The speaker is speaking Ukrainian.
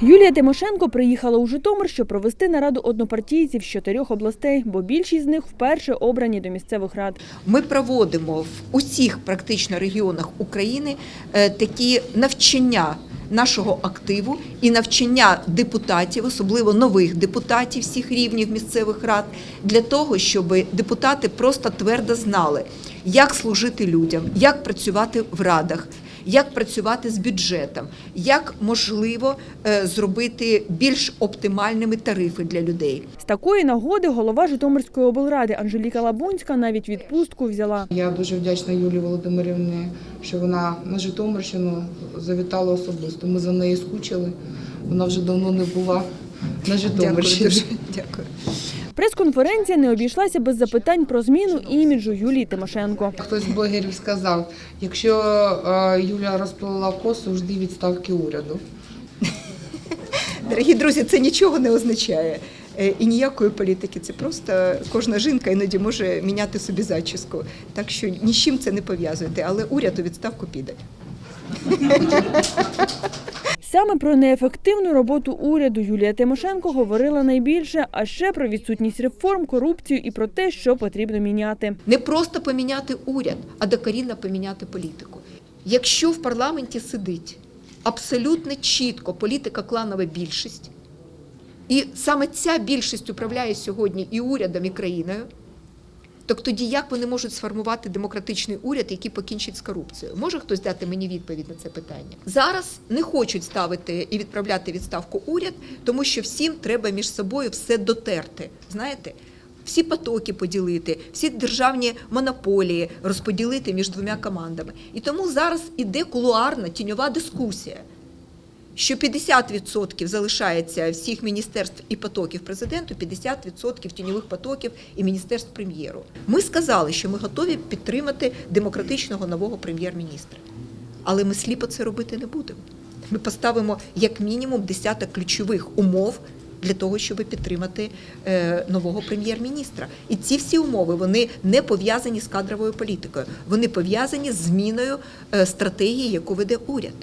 Юлія Тимошенко приїхала у Житомир, щоб провести нараду однопартійців з чотирьох областей, бо більшість з них вперше обрані до місцевих рад. Ми проводимо в усіх практично регіонах України е, такі навчання нашого активу і навчання депутатів, особливо нових депутатів всіх рівнів місцевих рад, для того, щоб депутати просто твердо знали, як служити людям, як працювати в радах. Як працювати з бюджетом, як можливо е, зробити більш оптимальними тарифи для людей. З такої нагоди голова Житомирської облради Анжеліка Лабунська навіть відпустку взяла. Я дуже вдячна Юлії Володимирівні, що вона на Житомирщину завітала особисто. Ми за нею скучили. Вона вже давно не була на Житомирщині. Дякую. Прес-конференція не обійшлася без запитань про зміну іміджу Юлії Тимошенко. Хтось з блогерів сказав, якщо е, Юля розплела косу, жди відставки уряду. Дорогі друзі, це нічого не означає. Е, І ніякої політики. Це просто кожна жінка іноді може міняти собі зачіску. Так що ні з чим це не пов'язуйте, але уряд у відставку піде. Саме про неефективну роботу уряду Юлія Тимошенко говорила найбільше, а ще про відсутність реформ, корупцію і про те, що потрібно міняти. Не просто поміняти уряд, а докорінно поміняти політику. Якщо в парламенті сидить абсолютно чітко політика кланова більшість, і саме ця більшість управляє сьогодні і урядом, і країною, так тоді як вони можуть сформувати демократичний уряд, який покінчить з корупцією? Може хтось дати мені відповідь на це питання? Зараз не хочуть ставити і відправляти відставку уряд, тому що всім треба між собою все дотерти. Знаєте? Всі потоки поділити, всі державні монополії розподілити між двома командами. І тому зараз іде кулуарна тіньова дискусія що 50% залишається всіх міністерств і потоків президенту, 50% тіньових потоків і міністерств прем'єру. Ми сказали, що ми готові підтримати демократичного нового прем'єр-міністра. Але ми сліпо це робити не будемо. Ми поставимо як мінімум десяток ключових умов для того, щоб підтримати е, нового прем'єр-міністра. І ці всі умови вони не пов'язані з кадровою політикою, вони пов'язані з зміною е, стратегії, яку веде уряд.